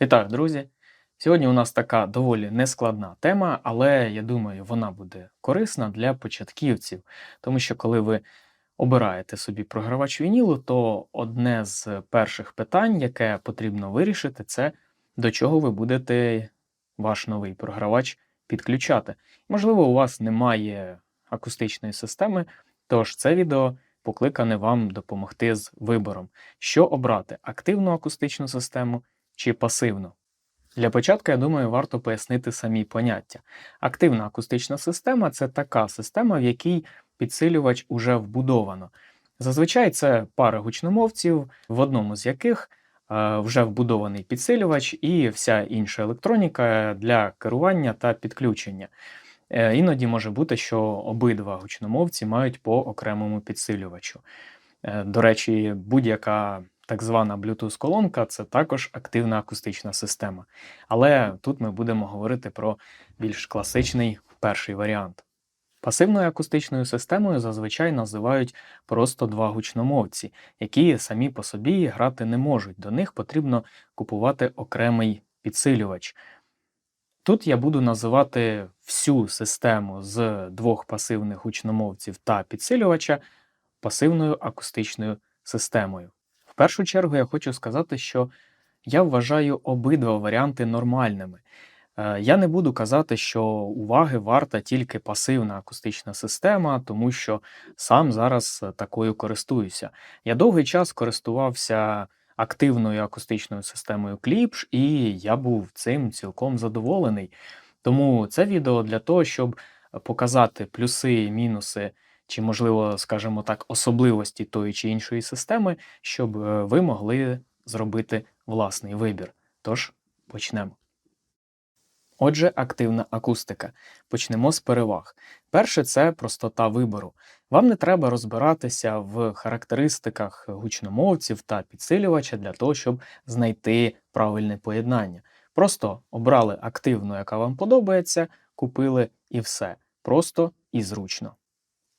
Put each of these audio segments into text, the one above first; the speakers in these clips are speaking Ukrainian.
Вітаю, друзі! Сьогодні у нас така доволі нескладна тема, але я думаю, вона буде корисна для початківців, тому що коли ви обираєте собі програвач вінілу, то одне з перших питань, яке потрібно вирішити, це до чого ви будете ваш новий програвач підключати. Можливо, у вас немає акустичної системи, тож це відео покликане вам допомогти з вибором, що обрати активну акустичну систему чи пасивну. Для початку, я думаю, варто пояснити самі поняття. Активна акустична система це така система, в якій підсилювач уже вбудовано. Зазвичай це пара гучномовців, в одному з яких е, вже вбудований підсилювач і вся інша електроніка для керування та підключення. Е, Іноді може бути, що обидва гучномовці мають по окремому підсилювачу. Е, До речі, будь-яка так звана Bluetooth-колонка це також активна акустична система. Але тут ми будемо говорити про більш класичний перший варіант. Пасивною акустичною системою зазвичай називають просто два гучномовці, які самі по собі грати не можуть. До них потрібно купувати окремий підсилювач. Тут я буду називати всю систему з двох пасивних гучномовців та підсилювача пасивною акустичною системою. Першу чергу я хочу сказати, що я вважаю обидва варіанти нормальними. Е, Я не буду казати, що уваги варта тільки пасивна акустична система, тому що сам зараз е, такою користуюся. Я довгий час користувався активною акустичною системою Klipsch, і я був цим цілком задоволений. Тому це відео для того, щоб показати плюси, і мінуси, чи, можливо, скажімо так, особливості тої чи іншої системи, щоб е, ви могли зробити власний вибір. Тож почнемо. Отже, активна акустика. Почнемо з переваг. Перше це простота вибору. Вам не треба розбиратися в характеристиках гучномовців та підсилювача для того, щоб знайти правильне поєднання. Просто обрали активну, яка вам подобається, купили і все. Просто і зручно.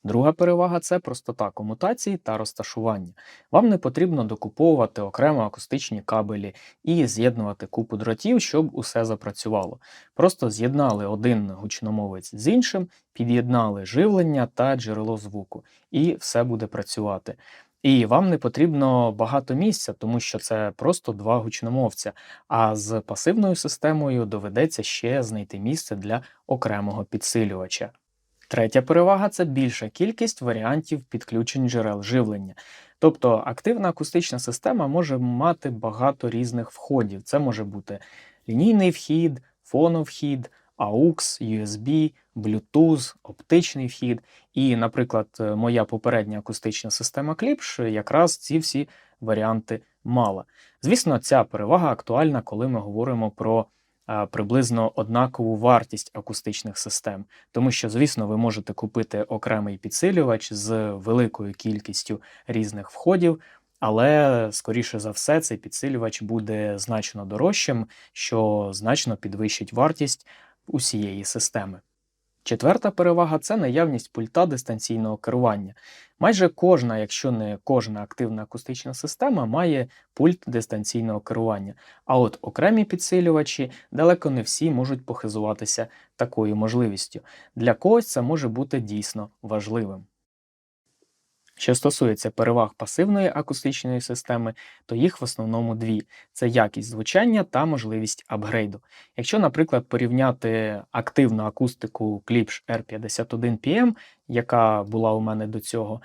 Друга перевага це простота комутації та розташування. Вам не потрібно докуповувати окремо акустичні кабелі і з'єднувати купу дротів, щоб усе запрацювало. Просто з'єднали один гучномовець з іншим, під'єднали живлення та джерело звуку, і все буде працювати. І вам не потрібно багато місця, тому що це просто два гучномовця. А з пасивною системою доведеться ще знайти місце для окремого підсилювача. Третя перевага це більша кількість варіантів підключень джерел живлення. Тобто активна акустична система може мати багато різних входів. Це може бути лінійний вхід, фоновхід, AUX, USB, Bluetooth, оптичний вхід. І, наприклад, моя попередня акустична система Klipsch якраз ці всі варіанти мала. Звісно, ця перевага актуальна, коли ми говоримо про приблизно однакову вартість акустичних систем, тому що, звісно, ви можете купити окремий підсилювач з великою кількістю різних входів. Але, скоріше за все, цей підсилювач буде значно дорожчим, що значно підвищить вартість усієї системи. Четверта перевага це наявність пульта дистанційного керування. Майже кожна, якщо не кожна активна акустична система, має пульт дистанційного керування. А от окремі підсилювачі далеко не всі можуть похизуватися такою можливістю. Для когось це може бути дійсно важливим. Що стосується переваг пасивної акустичної системи, то їх в основному дві: це якість звучання та можливість апгрейду. Якщо, наприклад, порівняти активну акустику Klipsch R51PM, яка була у мене до цього,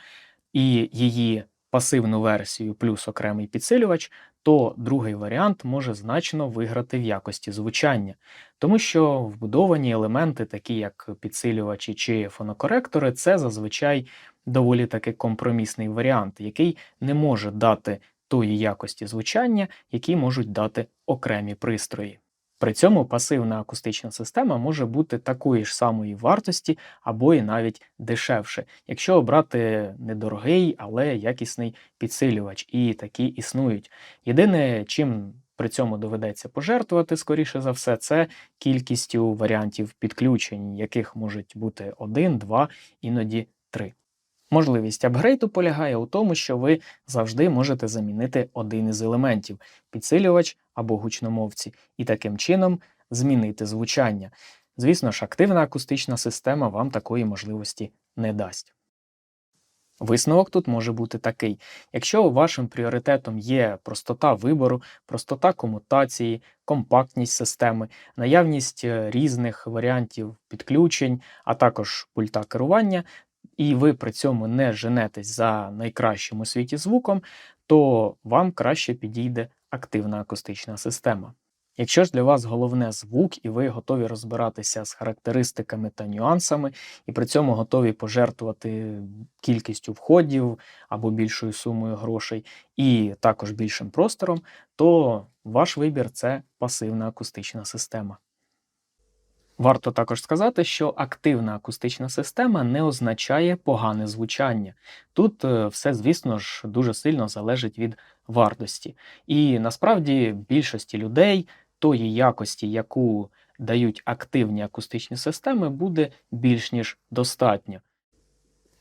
і її пасивну версію плюс окремий підсилювач, то другий варіант може значно виграти в якості звучання, тому що вбудовані елементи, такі як підсилювачі чи фонокоректори, це зазвичай доволі таки компромісний варіант, який не може дати тої якості звучання, які можуть дати окремі пристрої. При цьому пасивна акустична система може бути такої ж самої вартості або і навіть дешевше, якщо обрати недорогий, але якісний підсилювач, і такі існують. Єдине, чим при цьому доведеться пожертвувати, скоріше за все, це кількістю варіантів підключень, яких можуть бути один, два, іноді три. Можливість апгрейду полягає у тому, що ви завжди можете замінити один із елементів підсилювач або гучномовці, і таким чином змінити звучання. Звісно ж, активна акустична система вам такої можливості не дасть. Висновок тут може бути такий: якщо вашим пріоритетом є простота вибору, простота комутації, компактність системи, наявність е, різних варіантів підключень, а також пульта керування, і ви при цьому не женетесь за найкращим у світі звуком, то вам краще підійде активна акустична система. Якщо ж для вас головне звук, і ви готові розбиратися з характеристиками та нюансами, і при цьому готові пожертвувати кількістю входів або більшою сумою грошей, і також більшим простором, то ваш вибір це пасивна акустична система. Варто також сказати, що активна акустична система не означає погане звучання. Тут е, все, звісно ж, дуже сильно залежить від вартості. І насправді більшості людей тої якості, яку дають активні акустичні системи, буде більш ніж достатньо.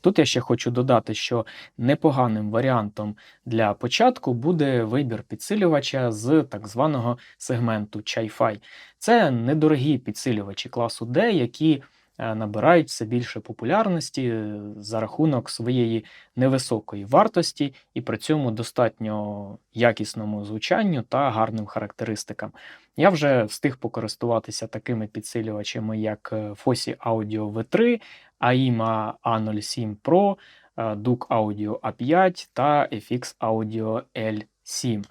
Тут я ще хочу додати, що непоганим варіантом для початку буде вибір підсилювача з так званого сегменту Chi-Fi. Це недорогі підсилювачі класу D, які е, набирають все більше популярності е, за рахунок своєї невисокої вартості і при цьому достатньо якісному звучанню та гарним характеристикам. Я вже встиг покористуватися такими підсилювачами, як е, Audio V3, AIMA A07 Pro, Duke Audio A5 та FX Audio L7.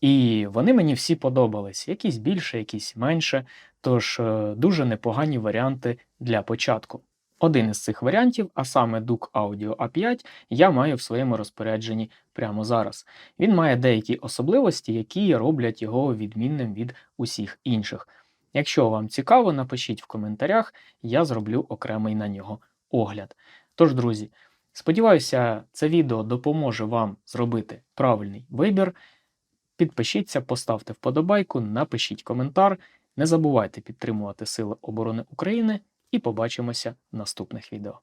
І вони мені всі подобались, якісь більше, якісь менше, тож е, дуже непогані варіанти для початку. Один із цих варіантів, а саме Duke Audio A5, я маю в своєму розпорядженні прямо зараз. Він має деякі особливості, які роблять його відмінним від усіх інших. Якщо вам цікаво, напишіть в коментарях, я зроблю окремий на нього огляд. Тож, друзі, сподіваюся, це відео допоможе вам зробити правильний вибір. Підпишіться, поставте вподобайку, напишіть коментар. Не забувайте підтримувати Сили оборони України і побачимося в наступних відео.